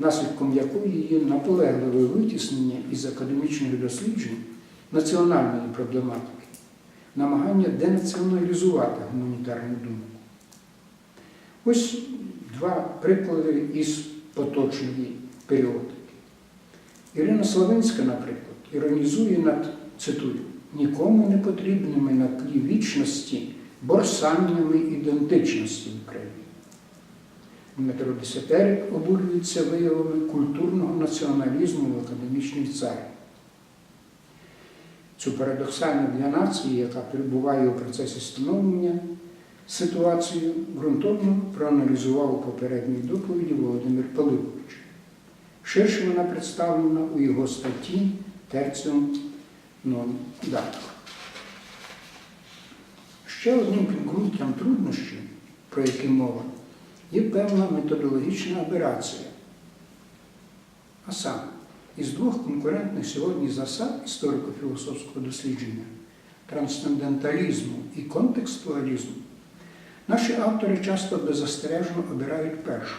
наслідком якої є наполегливе витіснення із академічних досліджень національної проблематики, намагання денаціоналізувати гуманітарну думку. Ось два приклади із поточної періодики. Ірина Славинська, наприклад, іронізує над, цитую, нікому не потрібними на тлі вічності борсаннями ідентичності в Україні. Дмитро Десятерик обурюється виявами культурного націоналізму в академічній царі. Цю парадоксальну для нації, яка перебуває у процесі становлення, ситуацію ґрунтовно проаналізував у попередній доповіді Володимир Пилипович. Ширше вона представлена у його статті Терціум нон дату. Ще одним підґрунтям труднощів, про які мова, є певна методологічна аберація. А саме, із двох конкурентних сьогодні засад історико-філософського дослідження трансценденталізму і контекстуалізму, наші автори часто беззастережно обирають першу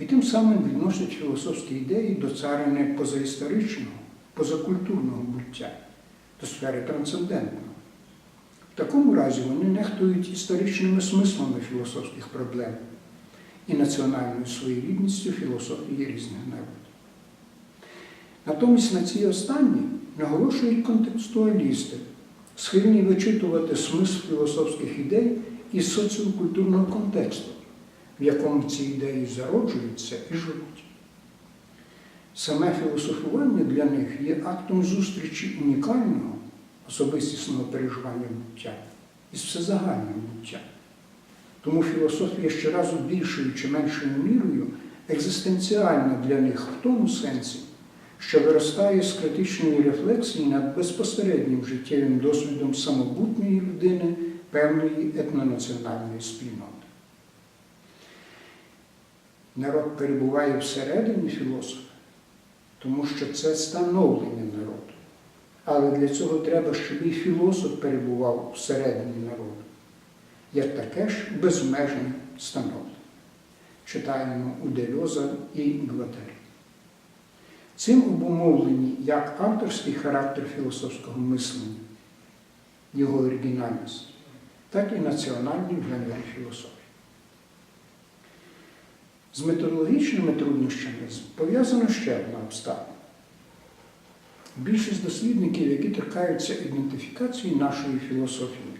і тим самим відносять філософські ідеї до царини позаісторичного, позакультурного буття, до сфери трансцендентного. В такому разі вони нехтують історичними смислами філософських проблем і національною своєрідністю філософії різних народів. Натомість на ці останні наголошують контекстуалісти, схильні вичитувати смисл філософських ідей із соціокультурного контексту, в якому ці ідеї зароджуються і живуть. Саме філософування для них є актом зустрічі унікального особистісного переживання буття із всезагальним буттям. Тому філософія щоразу більшою чи меншою мірою екзистенціальна для них в тому сенсі, що виростає з критичної рефлексії над безпосереднім життєвим досвідом самобутньої людини певної етнонаціональної спільноти. Народ перебуває всередині філософа, тому що це становлення народу. Але для цього треба, щоб і філософ перебував всередині народу, як таке ж безмежне становлення. Читаємо у Дельоза і Гватарі. Цим обумовлені як авторський характер філософського мислення, його оригінальність, так і національні виміри філософії. З методологічними труднощами пов'язана ще одна обставина. Більшість дослідників, які торкаються ідентифікації нашої філософії,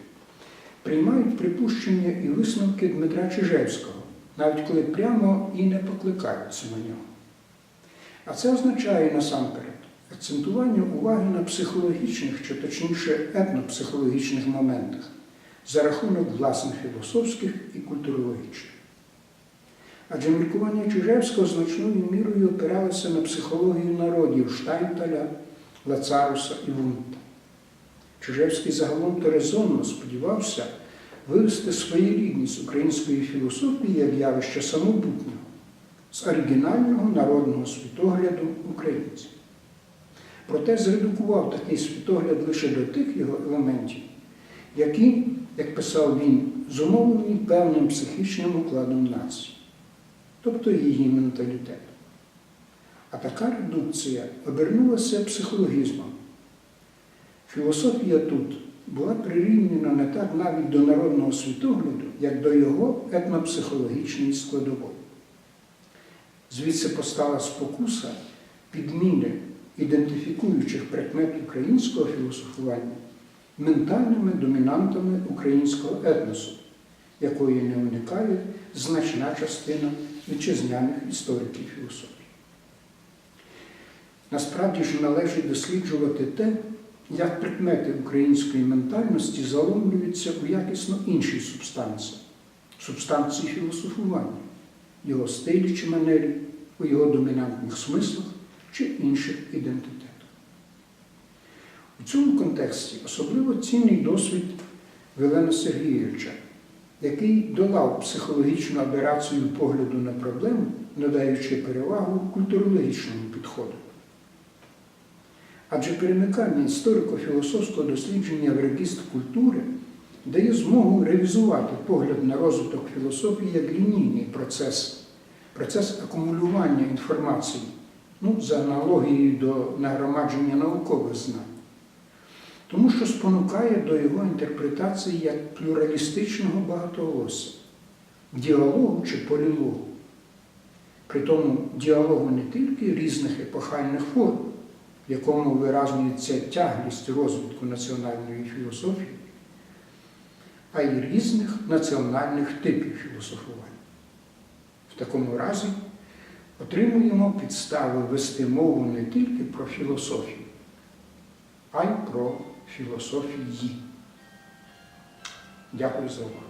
приймають припущення і висновки Дмитра Чижевського, навіть коли прямо і не покликаються на нього. А це означає насамперед акцентування уваги на психологічних, чи точніше етнопсихологічних моментах за рахунок власних філософських і культурологічних. Адже міркування Чижевського значною мірою опиралося на психологію народів Штайнталя, Лацаруса і Вунта. Чижевський загалом то резонно сподівався вивести своєрідність української філософії як явище самобутнього з оригінального народного світогляду українців. Проте зредукував такий світогляд лише до тих його елементів, які, як писав він, зумовлені певним психічним укладом нації, тобто її менталітетом. А така редукція обернулася психологізмом. Філософія тут була прирівняна не так навіть до народного світогляду, як до його етнопсихологічної складової. Звідси постала спокуса підміни ідентифікуючих предмет українського філософування ментальними домінантами українського етносу, якої не уникає значна частина вітчизняних істориків філософії. Насправді ж належить досліджувати те, як предмети української ментальності заломлюються у якісно іншій субстанції, субстанції філософування, його стилі чи манері, у його домінантних смислах чи інших ідентитетах. У цьому контексті особливо цінний досвід Велена Сергійовича, який долав психологічну аберацію погляду на проблему, надаючи перевагу культурологічному підходу. Адже перемикання історико-філософського дослідження в регістр культури дає змогу ревізувати погляд на розвиток філософії як лінійний процес, процес акумулювання інформації, ну, за аналогією до нагромадження наукових знань, тому що спонукає до його інтерпретації як плюралістичного багатоголосся, діалогу чи полілогу. Притому діалогу не тільки різних епохальних форм, в якому виразнюється тяглість розвитку національної філософії, а й різних національних типів філософування. В такому разі отримуємо підстави вести мову не тільки про філософію, а й про філософії. Дякую за увагу.